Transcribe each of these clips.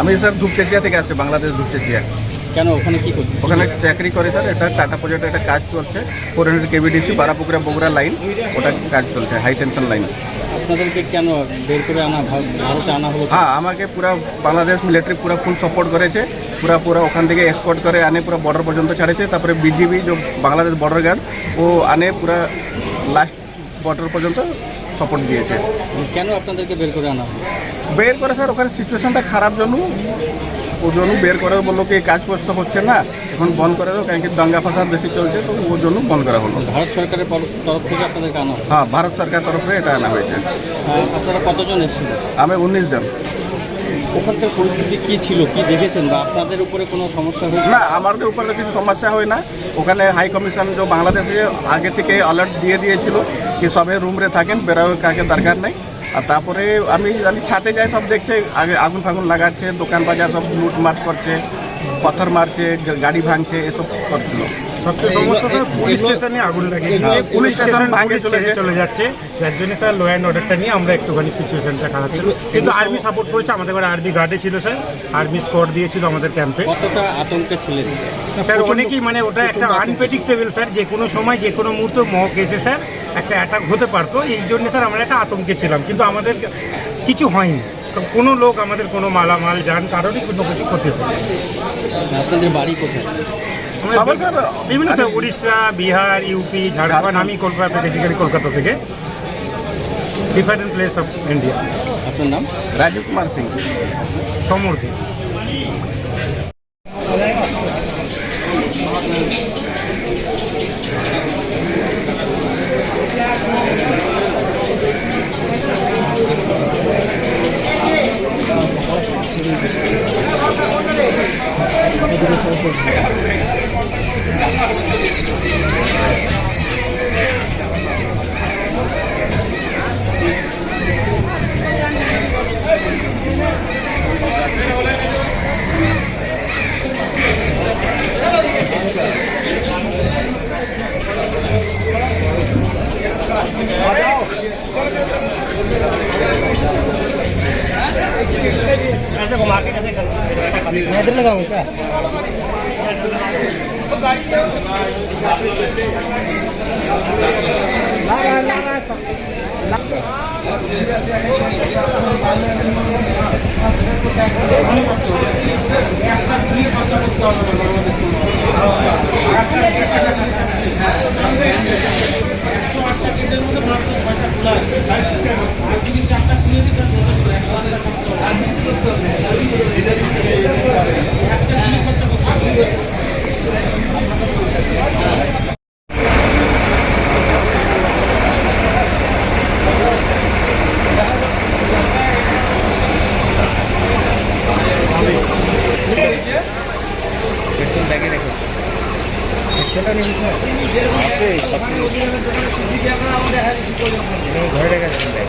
আমি স্যার ধূপচেচিয়া থেকে আসছি বাংলাদেশ ধূপচেচিয়া কেন? ওখানে কি করতে ওখানে চাকরি করে স্যার এটা টাটা প্রজেক্টে একটা কাজ চলছে four hundred KV DC Barapukuria Bogura line ওটা কাজ চলছে হাই টেনশন লাইন আপনাদেরকে কেন বের করে আনা ভার- ভারতে আনা হলো? হ্যাঁ আমাকে পুরা বাংলাদেশ মিলিটারি পুরা ফুল সাপোর্ট করেছে পুরা পুরা ওখান থেকে এসকর্ট করে আনে পুরো বর্ডার পর্যন্ত ছাড়েছে তারপরে বিজিবি যে বাংলাদেশ বর্ডার গার্ড ও আনে পুরা লাস্ট বর্ডার পর্যন্ত সাপোর্ট দিয়েছে। কেন আপনাদেরকে বের করে আনা বের করে স্যার ওখানে সিচুয়েশনটা খারাপ জন্য। ও জন্য বের করে বলল কি কাজ কষ্ট হচ্ছে না এখন বন্ধ করে দাও কারণ কি দাঙ্গা ফাসাদ বেশি চলছে তো ওর জন্য বন্ধ করা হলো। ভারত সরকারের তরফ থেকে আপনাদেরকে আনা হ্যাঁ ভারত সরকার তরফে এটা আনা হয়েছে। আপনারা কতজন এসেছিলেন? আমি উনিশ জন। ওখানকার পরিস্থিতি কি ছিল? কি দেখেছেন? বা আপনাদের উপরে কোনো সমস্যা হয়েছে? না আমাদের উপরে কিছু সমস্যা হয় না। ওখানে হাই কমিশন যে বাংলাদেশে আগে থেকে অ্যালার্ট দিয়ে দিয়েছিল কি সবাই রুমরে থাকেন, বেরোয় কাকে দরকার নেই। আর তারপরে আমি আমি ছাতে যাই, সব দেখছে, আগে আগুন ফাগুন লাগাচ্ছে, দোকান বাজার সব লুটমাট করছে, পাথর মারছে, গাড়ি ভাঙছে, এসব করছিল। সবচেয়ে সমস্যা স্যার পুলিশ স্টেশনে আগুন হ্যাঁ, পুলিশ স্টেশন ভাঙে চলে চলে চলে যাচ্ছে। যার জন্য স্যার ল অ্যান্ড অর্ডারটা নিয়ে আমরা একটুখানি সিচুয়েশনটা খারাপ ছিল কিন্তু আর্মি সাপোর্ট করেছে আমাদের ঘরে আর্মি গার্ডে ছিল স্যার। আর্মি স্কোয়াড দিয়েছিল আমাদের ক্যাম্পে কতটা আতঙ্কে ছিলেন? স্যার অনেকেই মানে ওটা একটা আনপ্রেডিক্টেবল স্যার। যে কোনো সময় যে কোনো মুহূর্তে মহক এসে স্যার একটা অ্যাটাক হতে পারতো। এই জন্য স্যার আমরা একটা আতঙ্কে ছিলাম। কিন্তু আমাদের কিছু হয়নি। তো কোনো লোক আমাদের কোনো মালামাল যান কারোরই কোনো কিছু ক্ষতি হয়নি। আপনাদের বাড়ি কোথায়? বিভিন্ন স্যার উড়িষ্যা বিহার ইউপি ঝাড়খণ্ড আমি কলকাতা বেসিক্যালি কলকাতা থেকে। ডিফারেন্ট প্লেস অফ ইন্ডিয়া আপনার নাম? রাজীব কুমার সিং। সমর্থী। मैं इधर लगाऊंगा क्या একটা একজন ব্যাগে রেখেছে ঘরে রেখেছেন ব্যাগ।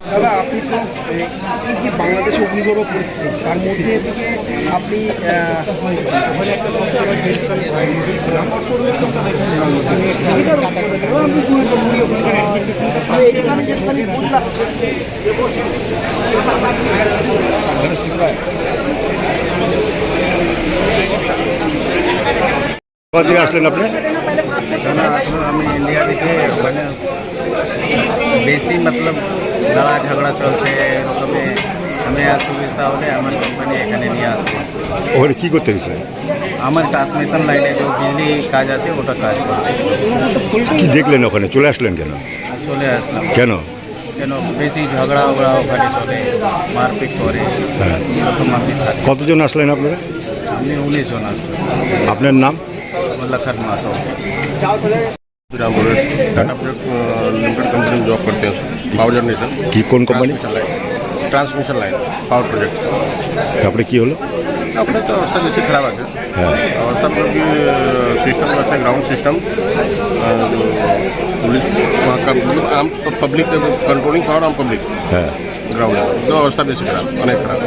দাদা আপনি তো এই যে বাংলাদেশে অগ্নিগড় পরিস্থিতি তার মধ্যে থেকে আপনি কোথা থেকে আসলেন আপনি? আমি ইন্ডিয়া থেকে মানে বেশি মতলব লড়া ঝগড়া চলছে এরকমে আমি আর সুবিধা হলে আমার কোম্পানি এখানে নিয়ে আসবে ওখানে কী করতে গেছিলেন আমার ট্রান্সমিশন লাইনে যে বিজলি কাজ আছে ওটা কাজ করতে কি দেখলেন ওখানে চলে আসলেন কেন চলে আসলাম কেন কেন বেশি ঝগড়া ওগড়া ওখানে চলে মারপিট করে এরকম কতজন আসলেন আপনারা আমি উনিশজন আসলাম আপনার নাম Lakshman Mahato transmission line company में जॉब करते पावर जनरेशन की कौन company transmission line power project આપણે કી હોલો આપણે તો વરસાદ એથી ખરાબ આવે पुलिस वहाँ का मतलब आम तो पब्लिक कंट्रोलिंग पावर आम पब्लिक ग्राउंड जो अवस्था बेची खराब अनेक खराब।